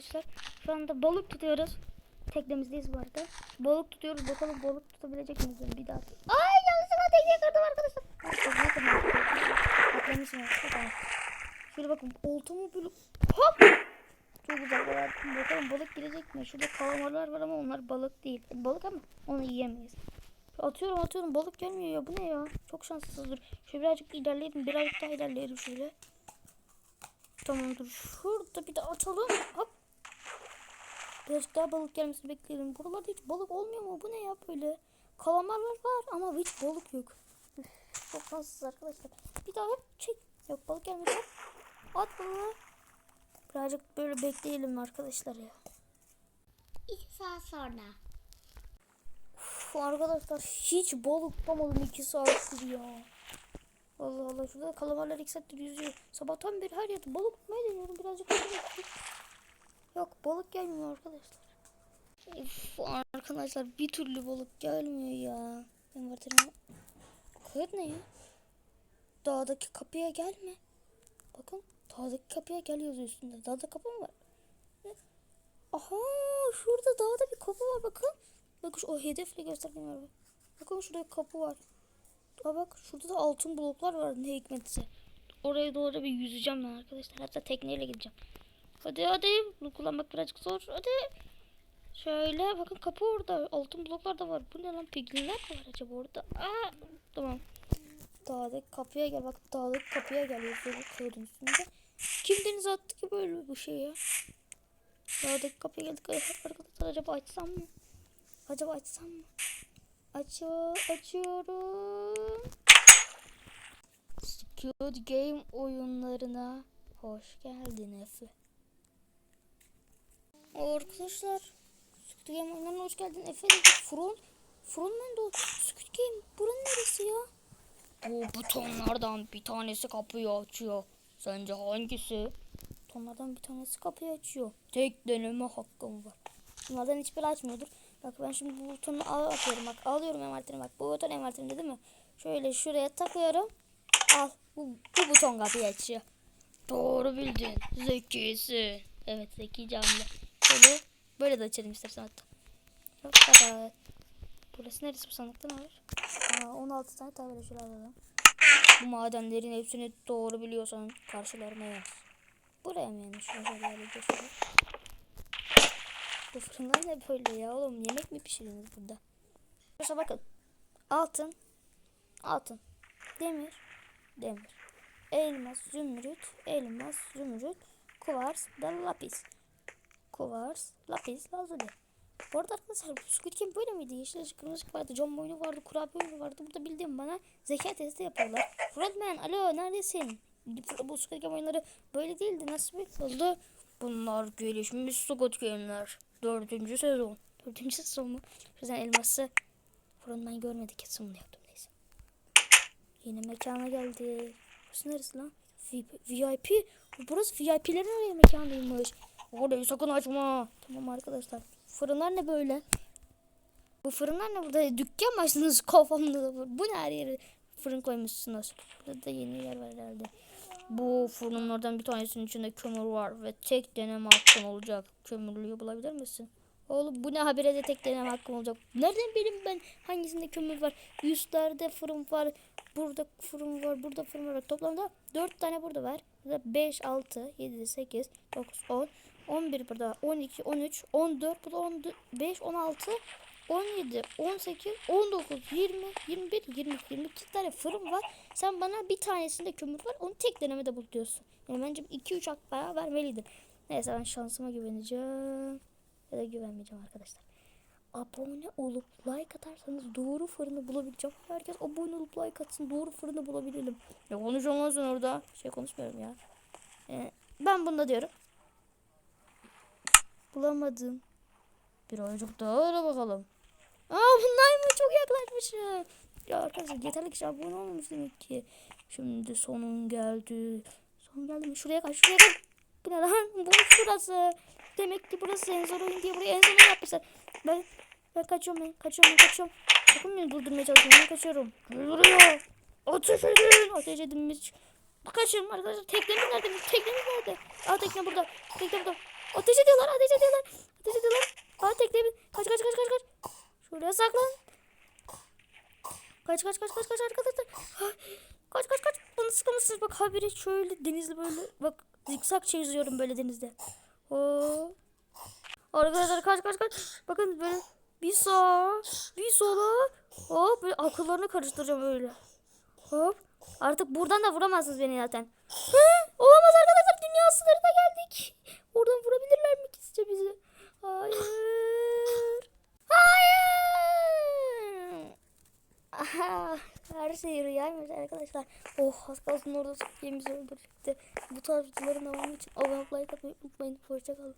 arkadaşlar. Şu anda balık tutuyoruz. Teknemizdeyiz bu arada. Balık tutuyoruz. Bakalım balık tutabilecek miyiz? Bir daha. Ay yanlışlıkla tekneyi kırdım arkadaşlar. Şöyle bakın. Oltamı böyle hop. Çok güzel balık. Bakalım balık gelecek mi? Şurada kalamarlar var ama onlar balık değil. Balık ama onu yiyemeyiz. Atıyorum atıyorum balık gelmiyor ya. Bu ne ya? Çok şanssızdır. Şöyle birazcık ilerleyelim. Birazcık daha ilerleyelim şöyle. Tamamdır. Şurada bir de atalım. Hop. Birazcık daha balık gelmesini bekleyelim. Buralarda hiç balık olmuyor mu? Bu ne ya böyle? Kalamarlar var ama hiç balık yok. Üf, çok şanssız arkadaşlar. Bir daha hop çek. Yok balık gelmedi. At balığı. Birazcık böyle bekleyelim arkadaşlar ya. İki saat sonra. Uf, arkadaşlar hiç balık tutamadım 2 saattir ya. Allah Allah şurada kalamarlar 2 saattir yüzüyor. Sabahtan beri her yerde balık tutmayı deniyorum. Birazcık Yok balık gelmiyor arkadaşlar. Uf, arkadaşlar bir türlü balık gelmiyor ya. Ben vartırım. Kayıt ne ya? Dağdaki kapıya gelme. Bakın dağdaki kapıya gel yazıyor üstünde. Dağda kapı mı var? Aha şurada dağda bir kapı var bakın. Bakın o hedefle göstermiyorum. Bakın şurada kapı var. Aa bak şurada da altın bloklar var ne hikmetse. Oraya doğru bir yüzeceğim ben arkadaşlar. Hatta tekneyle gideceğim. Hadi hadi. Bunu kullanmak birazcık zor. Hadi. Şöyle bakın kapı orada. Altın bloklar da var. Bu ne lan? Piglinler mi var acaba orada? Aa, tamam. Dağdaki kapıya gel. Bak dağdaki kapıya gel. Yazıyor kağıdın üstünde. Kim denize attı ki böyle bu şey ya? Dağdaki kapıya geldik. Arkadaşlar acaba açsam mı? Acaba açsam mı? Açıyor, açıyorum. Squid Game oyunlarına hoş geldin Efe. Arkadaşlar Squid Game oyunlarına hoş geldin Efe dedi. Front, Frontman da Squid Game buranın neresi ya? Bu butonlardan bir tanesi kapıyı açıyor. Sence hangisi? Butonlardan bir tanesi kapıyı açıyor. Tek deneme hakkım var. Bunlardan hiçbiri açmıyordur. Bak ben şimdi bu butonu atıyorum. Bak alıyorum emartini bak. Bu buton emartini değil mi? Şöyle şuraya takıyorum. Al. Bu, bu buton kapıyı açıyor. Doğru bildin. Zekisin. Evet zekice hamle. Şöyle böyle de açalım istersen hatta. Yok. Burası neresi bu sandıkta var? Aa, 16 tane tabela şöyle alalım. Bu madenlerin hepsini doğru biliyorsan karşılarına yaz. Buraya mı yani? Şöyle şöyle. Bu fırınlar ne böyle ya oğlum? Yemek mi pişiriyorsunuz burada? Arkadaşlar bakın. Altın. Altın. Demir. Demir. Elmas, zümrüt, elmas, zümrüt, kuvars ve lapis. Kuvars, lapis, lazuli. Bu arada arkadaşlar bu Squid Game böyle miydi? Yeşil ışık, kırmızı ışık vardı, John boynu vardı, kurabiye oyunu vardı. Burada bildiğim bana zeka testi yapıyorlar. Fredman, alo neredesin? Bu Squid Game oyunları böyle değildi. Nasıl bir oldu? Bunlar gelişmiş Squid Game'ler. Dördüncü sezon. Dördüncü sezon mu? Şuradan elması fırından görmedik. Kesin bunu yaptım neyse. Yeni mekana geldi. Burası neresi lan? VIP. Burası VIP'lerin oraya mekanıymış. Orayı sakın açma. Tamam arkadaşlar. Fırınlar ne böyle? Bu fırınlar ne burada? Dükkan mı açtınız kafamda da bu. Ne her yere fırın koymuşsunuz. Burada da yeni yer var herhalde. Bu fırınlardan bir tanesinin içinde kömür var ve tek deneme hakkın olacak. Kömürlüğü bulabilir misin? Oğlum bu ne habire de tek deneme hakkım olacak. Nereden bileyim ben hangisinde kömür var? Üstlerde fırın var. Burada fırın var. Burada fırın var. Toplamda 4 tane burada var. Burada 5, 6, 7, 8, 9, 10, 11 burada. 12, 13, 14, burada 15, 16, 17, 18, 19, 20, 21, 20, 22 tane fırın var. Sen bana bir tanesinde kömür var. Onu tek denemede bul diyorsun. Yani bence 2-3 hak daha vermeliydin. Neyse ben şansıma güveneceğim. Ya da güvenmeyeceğim arkadaşlar. Abone olup like atarsanız doğru fırını bulabileceğim. Herkes abone olup like atsın doğru fırını bulabilelim. Ya konuşamazsın orada. Şey konuşmuyorum ya. Ee, ben bunda diyorum. Bulamadım. Birazcık daha ara bakalım. Aa bunlar mı? Çok yaklaşmışım. Ya arkadaşlar yeterli kişi abone olmamış demek ki. Şimdi sonun geldi. Son geldi mi? Şuraya kaç, şuraya kaç. Bu ne lan? Bu şurası. Demek ki burası en zor oyun diye buraya en zor yapmışlar. Ben, ben kaçıyorum ben. Kaçıyorum ben kaçıyorum. Sakın beni durdurmaya çalışmayın. Ben kaçıyorum. Duruyor. Ateş edin. Ateş edin. Biz kaçıyorum arkadaşlar. Teknemiz nerede? Teknemiz nerede? Aa tekne burada. Tekne burada. Ateş ediyorlar ateş ediyorlar. Ateş ediyorlar. Aa tekne. Kaç kaç kaç kaç kaç. Şuraya saklan. Kaç kaç kaç kaç kaç arkadaşlar. Ha, Kaç kaç kaç. Bana sıkılmışsınız. Bak habire şöyle denizli böyle. Bak zikzak çiziyorum böyle denizde. Oo. Arkadaşlar kaç kaç kaç. Bakın böyle bir sağa bir sola. Hop böyle akıllarını karıştıracağım öyle. Hop. Artık buradan da vuramazsınız beni zaten. Hı, olamaz arkadaşlar dünya sınırına geldik. Oradan vurabilirler mi sizce bizi? Hayır. Hayır. Her şey rüyaymış arkadaşlar. Oh az kalsın orada yemizi öldürecekti. Bu tarz videoların devamı için abone olmayı like atmayı unutmayın. Hoşçakalın.